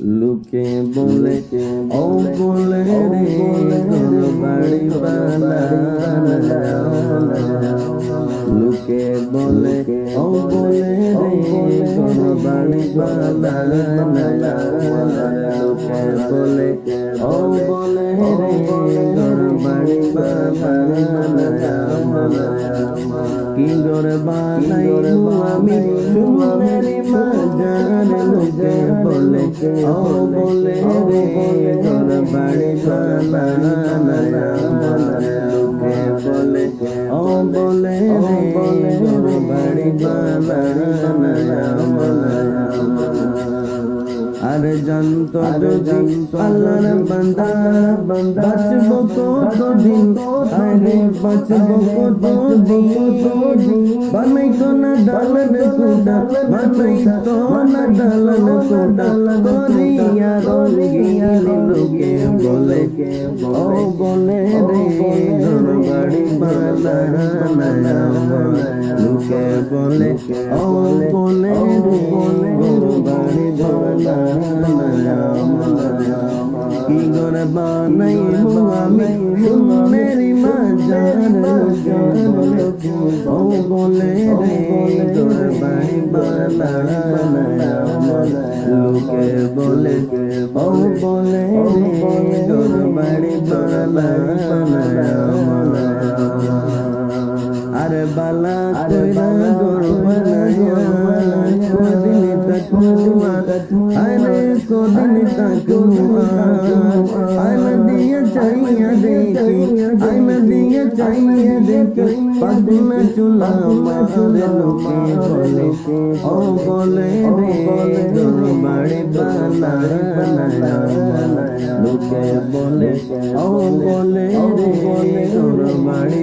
লোকে বলে ও বলে রে তোর বাড়ি লোকে বলে ও বলে রে তোর বাড়ি লোকে বলে ও বলে রে তোর বাড়ি কি করে বানাই আমি ও বলে রে তোর বাড়ি লোকে বলে ও বলে রে বাড়ি বানানা আরে জানত যদি আল্লাহর বান্দা বাঁচব কতদিন? আরে বাঁচব কতদিন? বানাই তো না ডালন কুডা বানাই তো না ডালন কুডা করিয়া রঙ্গিয়া লোকে বলে, ও বলে রে ঘর বাড়ি বানানা লোকে বলে, ও বানাই আমি মেরি মাজার ও বলে রে তোর বানানা লোকে বলে ও বলে রে তোর বাড়ি বানানা আরে বালা আরে কদিন তাকুয়া আইনা দিয়ে চাইয়া দেখি। আইনা দিয়ে চাইয়া দেখি। পাদিনা চুলা মারে লোকে বলে। ও বলে রে বাড়ি বানানা লোকে বলে। ও বলে রে তোর বাড়ি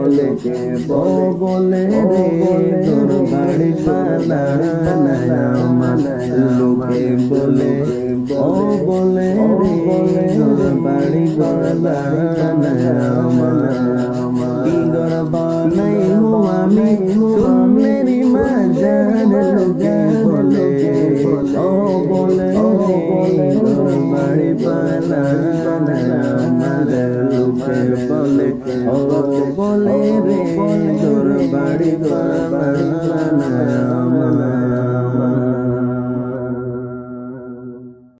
বলে ও বলে রে তোর বাড়ি পালা লোকে বলে ও বলে রে তোর বাড়ি পালা কি গরবা নাই হো আমি সুন্নেরি মাজার লোকে বলে বলে রে তোর বাড়ি পালা